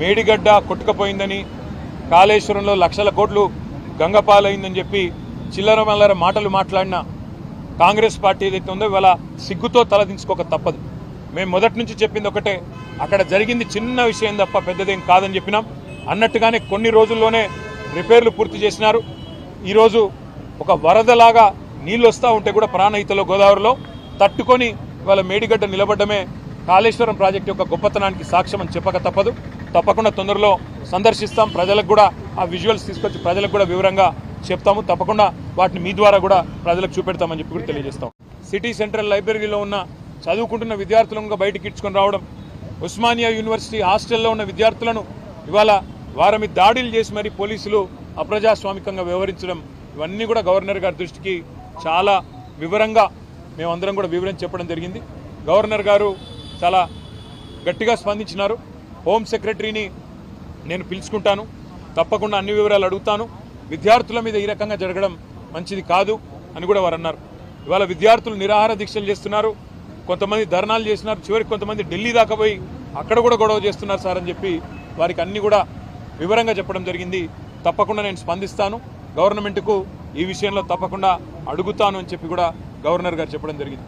మేడిగడ్డ కొట్టుకపోయిందని కాళేశ్వరంలో లక్షల కోట్లు గంగపాలైందని చెప్పి చిల్లర మల్లర మాటలు మాట్లాడిన కాంగ్రెస్ పార్టీ ఏదైతే ఉందో ఇవాళ సిగ్గుతో తలదించుకోక తప్పదు. మేము మొదటి నుంచి చెప్పింది ఒకటే అక్కడ జరిగింది చిన్న విషయం తప్ప పెద్దదేం కాదని చెప్పినాం. అన్నట్టుగానే కొన్ని రోజుల్లోనే రిపేర్లు పూర్తి చేసినారు. ఈరోజు ఒక వరదలాగా నీళ్ళు వస్తూ ఉంటే కూడా ప్రాణహితలో గోదావరిలో తట్టుకొని ఇవాళ మేడిగడ్డ నిలబడ్డమే కాళేశ్వరం ప్రాజెక్టు యొక్క గొప్పతనానికి సాక్ష్యం అని చెప్పక తప్పదు. తప్పకుండా తొందరలో సందర్శిస్తాం. ప్రజలకు కూడా ఆ విజువల్స్ తీసుకొచ్చి ప్రజలకు కూడా వివరంగా చెప్తాము. తప్పకుండా వాటిని మీ ద్వారా కూడా ప్రజలకు చూపెడతామని చెప్పి కూడా తెలియజేస్తాం. సిటీ సెంట్రల్ లైబ్రరీలో ఉన్న చదువుకుంటున్న విద్యార్థులను బయటకి ఇచ్చుకొని రావడం ఉస్మానియా యూనివర్సిటీ హాస్టల్లో ఉన్న విద్యార్థులను ఇవాళ వారి మీద దాడులు చేసి మరి పోలీసులు అప్రజాస్వామికంగా వ్యవహరించడం ఇవన్నీ కూడా గవర్నర్ గారి దృష్టికి చాలా వివరంగా మేమందరం కూడా వివరించి చెప్పడం జరిగింది. గవర్నర్ గారు చాలా గట్టిగా స్పందించినారు. హోమ్ సెక్రటరీని నేను పిలుచుకుంటాను. తప్పకుండా అన్ని వివరాలు అడుగుతాను. విద్యార్థుల మీద ఈ రకంగా జరగడం మంచిది కాదు అని కూడా వారు అన్నారు. ఇవాళ విద్యార్థులు నిరాహార దీక్షలు చేస్తున్నారు. కొంతమంది ధర్నాలు చేస్తున్నారు. చివరికి కొంతమంది ఢిల్లీ దాకా పోయి అక్కడ కూడా గొడవ చేస్తున్నారు సార్ అని చెప్పి వారికి అన్నీ కూడా వివరంగా చెప్పడం జరిగింది. తప్పకుండా నేను స్పందిస్తాను. గవర్నమెంట్కు ఈ విషయంలో తప్పకుండా అడుగుతాను అని చెప్పి కూడా గవర్నర్ గారు చెప్పడం జరిగింది.